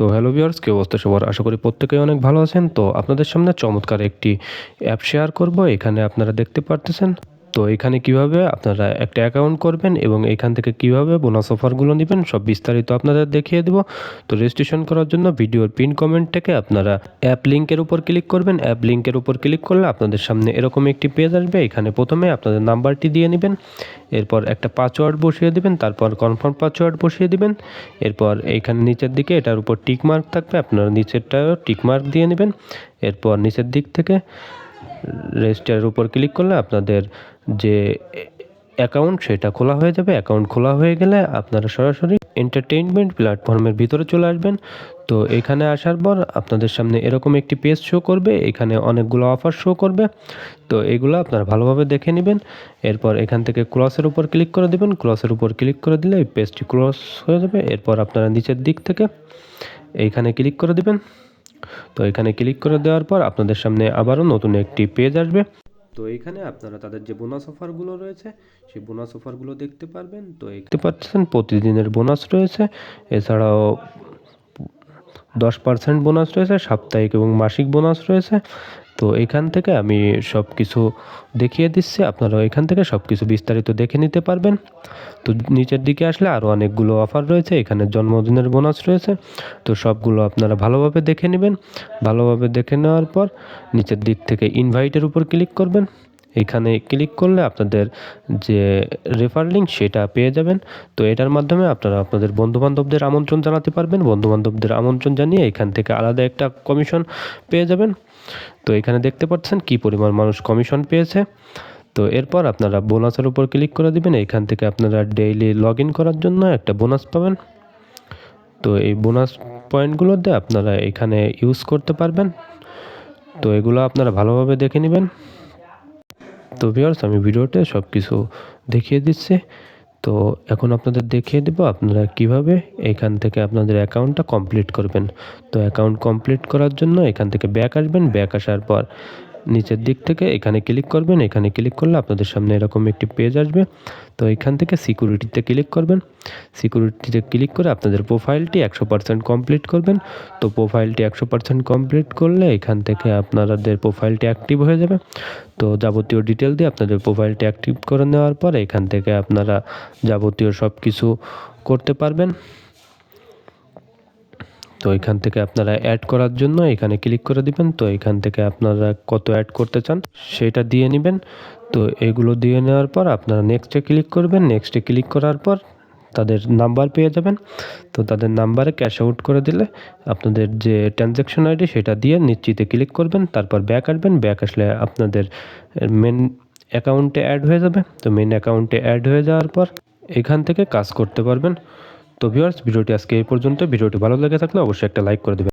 So hello viewers, কেউ অবস্থা সবার আশা করি প্রত্যেকেই অনেক ভালো আছেন। তো আপনাদের সামনে চমৎকার একটি অ্যাপ শেয়ার করব। এখানে আপনারা দেখতে পারতেছেন তো এখানে কীভাবে আপনারা একটা অ্যাকাউন্ট করবেন এবং এখান থেকে কীভাবে বোনাস অফারগুলো নেবেন, সব বিস্তারিত আপনাদের দেখিয়ে দেব। তো রেজিস্ট্রেশন করার জন্য ভিডিওর পিন কমেন্ট থেকে আপনারা অ্যাপ লিঙ্কের উপর ক্লিক করবেন। অ্যাপ লিঙ্কের উপর ক্লিক করলে আপনাদের সামনে এরকম একটি পেজ আসবে। এখানে প্রথমে আপনাদের নাম্বারটি দিয়ে নেবেন, এরপর একটা পাসওয়ার্ড বসিয়ে দেবেন, তারপর কনফার্ম পাসওয়ার্ড বসিয়ে দেবেন, এরপর এইখানে নিচের দিকে এটার উপর টিক মার্ক থাকবে, আপনারা নিচেরটাও টিক মার্ক দিয়ে নেবেন, এরপর নিচের দিক থেকে রেজিস্টারের উপর ক্লিক করলে আপনাদের যে অ্যাকাউন্ট সেটা খোলা হয়ে যাবে অ্যাকাউন্ট খোলা হয়ে গেলে আপনারা সরাসরি এন্টারটেইনমেন্ট প্ল্যাটফর্মের ভিতরে চলে আসবেন। তো এখানে আসার পর আপনাদের সামনে এরকম একটি পেজ শো করবে, এখানে অনেকগুলো অফার শো করবে। তো এগুলো আপনারা ভালোভাবে দেখে নেবেন। এরপর এখান থেকে ক্রসের উপর ক্লিক করে দেবেন। ক্রসের উপর ক্লিক করে দিলে এই পেজটি ক্রস হয়ে যাবে। এরপর আপনারা নিচের দিক থেকে এইখানে ক্লিক করে দেবেন। তো এখানে ক্লিক করে দেওয়ার পর আপনাদের সামনে আবারও নতুন একটি পেজ আসবে। তো এখানে আপনারা তাদের যে বোনাস অফারগুলো রয়েছে, সেই বোনাস অফারগুলো দেখতে পারবেন। তো দেখতে পাচ্ছেন, প্রতিদিনের বোনাস রয়েছে। এছাড়াও দশ পার্সেন্ট বোনাস রয়েছে, সাপ্তাহিক এবং মাসিক বোনাস রয়েছে। তো এখান থেকে আমি সব কিছু দেখিয়ে দিচ্ছি। আপনারা এখান থেকে সব কিছু বিস্তারিত দেখে নিতে পারবেন। তো নিচের দিকে আসলে আরও অনেকগুলো অফার রয়েছে। এখানে জন্মদিনের বোনাস রয়েছে। তো সবগুলো আপনারা ভালোভাবে দেখে নেবেন। ভালোভাবে দেখে নেওয়ার পর নিচের দিক থেকে ইনভাইটের উপর ক্লিক করবেন। এখানে ক্লিক করলে আপনাদের যে রেফার লিঙ্ক সেটা পেয়ে যাবেন। তো এটার মাধ্যমে আপনারা আপনাদের বন্ধুবান্ধবদের আমন্ত্রণ জানাতে পারবেন। বন্ধুবান্ধবদের আমন্ত্রণ জানিয়ে এখান থেকে আলাদা একটা কমিশন পেয়ে যাবেন। তো এখানে দেখতে পাচ্ছেন কি পরিমাণ মানুষ কমিশন পেয়েছে। তো এরপর আপনারা বোনাসের উপর ক্লিক করে দিবেন। এখান থেকে আপনারা ডেইলি লগ করার জন্য একটা বোনাস পাবেন। তো এই বোনাস পয়েন্টগুলোতে আপনারা এখানে ইউজ করতে পারবেন। তো এগুলো আপনারা ভালোভাবে দেখে নেবেন। তো বিয়ার্স আমি ভিডিওতে সব কিছু দেখিয়ে দিচ্ছি। তো এখন আপনাদের দেখিয়ে দেবো আপনারা কীভাবে এখান থেকে আপনাদের অ্যাকাউন্টটা কমপ্লিট করবেন। তো অ্যাকাউন্ট কমপ্লিট করার জন্য এখান থেকে ব্যাক আসবেন। ব্যাক আসার পর নিচের দিক থেকে এখানে ক্লিক করবেন, এখানে ক্লিক করলে আপনাদের সামনে এরকম একটি পেজ আসবে। তো এখান থেকে সিকিউরিটিতে ক্লিক করবেন। সিকিউরিটিতে ক্লিক করে আপনাদের প্রোফাইলটি একশো পার্সেন্ট কমপ্লিট করবেন। তো প্রোফাইলটি একশো পার্সেন্ট কমপ্লিট করলে এখান থেকে আপনাদের প্রোফাইলটি অ্যাক্টিভ হয়ে যাবে। তো যাবতীয় ডিটেল দিয়ে আপনাদের প্রোফাইলটি অ্যাক্টিভ করে নেওয়ার পর এখান থেকে আপনারা যাবতীয় সব কিছু করতে পারবেন। তো এখান থেকে আপনারা অ্যাড করার জন্য এখানে ক্লিক করে দিবেন। তো এখান থেকে আপনারা কত অ্যাড করতে চান সেটা দিয়ে নেবেন। তো এগুলো দিয়ে নেওয়ার পর আপনারা নেক্সটে ক্লিক করবেন। নেক্সটে ক্লিক করার পর তাদের নাম্বার পেয়ে যাবেন। তো তাদের নাম্বারে ক্যাশ আউট করে দিলে আপনাদের যে ট্রানজ্যাকশন আইডি সেটা দিয়ে নিশ্চিতে ক্লিক করবেন। তারপর ব্যাক আসবেন। ব্যাক আসলে আপনাদের মেন অ্যাকাউন্টে অ্যাড হয়ে যাবে। তো মেন অ্যাকাউন্টে অ্যাড হয়ে যাওয়ার পর এখান থেকে কাজ করতে পারবেন। তো ভিউয়ার্স ভিডিওটি আজকে এই পর্যন্ত। ভিডিওটি ভালো লেগে থাকলে অবশ্যই একটা লাইক করে দেবেন।